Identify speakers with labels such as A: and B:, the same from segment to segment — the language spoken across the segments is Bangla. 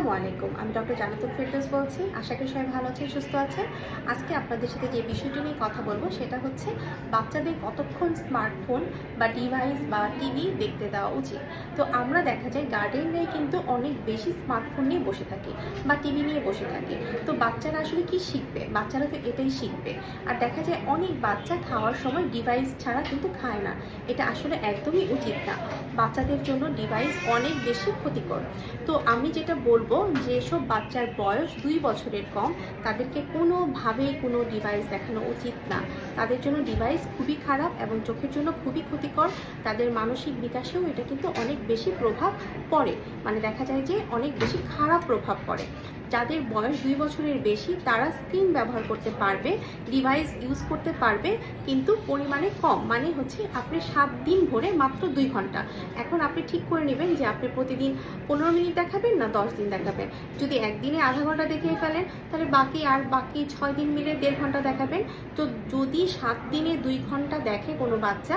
A: আসসালামু আলাইকুম। আমি ডক্টর জানাতুল ফেরদৌস বলছি। আশা করি সবাই ভালো আছেন, সুস্থ আছেন। আজকে আপনাদের সাথে যে বিষয়টি নিয়ে কথা বলব সেটা হচ্ছে বাচ্চাদের কতক্ষণ স্মার্টফোন বা ডিভাইস বা টিভি দেখতে দেওয়া উচিত। তো আমরা দেখা যায় গার্ডেনরাই কিন্তু অনেক বেশি স্মার্টফোন নিয়ে বসে থাকে বা টিভি নিয়ে বসে থাকে। তো বাচ্চারা আসলে কি শিখবে? বাচ্চারা তো এটাই শিখবে। আর দেখা যায় অনেক বাচ্চা খাওয়ার সময় ডিভাইস ছাড়া কিন্তু খায় না। এটা আসলে একদমই উচিত না। বাচ্চাদের জন্য ডিভাইস অনেক বেশি ক্ষতিকর। তো আমি যেটা বলব যেসব বাচ্চার বয়স দুই বছরের কম, তাদেরকে কোনোভাবেই কোনো ডিভাইস দেখানো উচিত না। তাদের জন্য ডিভাইস খুবই খারাপ এবং চোখের জন্য খুবই ক্ষতিকর। তাদের মানসিক বিকাশেও এটা কিন্তু অনেক বেশি প্রভাব পড়ে। মানে দেখা যায় যে অনেক বেশি খারাপ প্রভাব পড়ে। যাদের বয়স দুই বছরের বেশি, তারা স্ক্রিন ব্যবহার করতে পারবে ডিভাইস ইউজ করতে পারবে, কিন্তু পরিমাণে কম। মানে হচ্ছে আপনি সাত দিন ভরে মাত্র দুই ঘণ্টা। এখন আপনি ঠিক করে নেবেন যে আপনি প্রতিদিন পনেরো মিনিট দেখাবেন না দশ দিন দেখাবেন। যদি একদিনে আধা ঘণ্টা দেখিয়ে ফেলেন, তাহলে বাকি আর বাকি ছয় দিন মিলে দেড় ঘণ্টা দেখাবেন। তো যদি সাত দিনে দুই ঘণ্টা দেখে কোনো বাচ্চা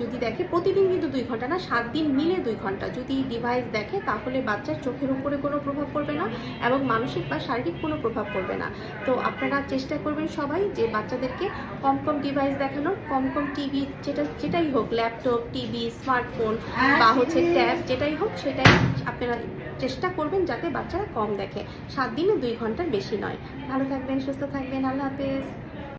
A: যদি দেখে প্রতিদিন কিন্তু দুই ঘণ্টা না, সাত দিন মিলে দুই ঘণ্টা। যদি ডিভাইস দেখে, তাহলে বাচ্চার চোখের উপরে কোনো প্রভাব পড়বে না এবং মানসিক বা শারীরিক কোনো প্রভাব পড়বে না। তো আপনারা চেষ্টা করবেন সবাই যে বাচ্চাদেরকে কম কম ডিভাইস দেখানোর, কম কম টিভি যেটা, যেটাই হোক ল্যাপটপ টিভি স্মার্টফোন বা হচ্ছে ট্যাব যেটাই হোক, সেটাই আপনারা চেষ্টা করবেন যাতে বাচ্চারা কম দেখে। সাত দিনে দুই ঘণ্টার বেশি নয়। ভালো থাকবেন, সুস্থ থাকবেন। আল্লাহ হাফেজ।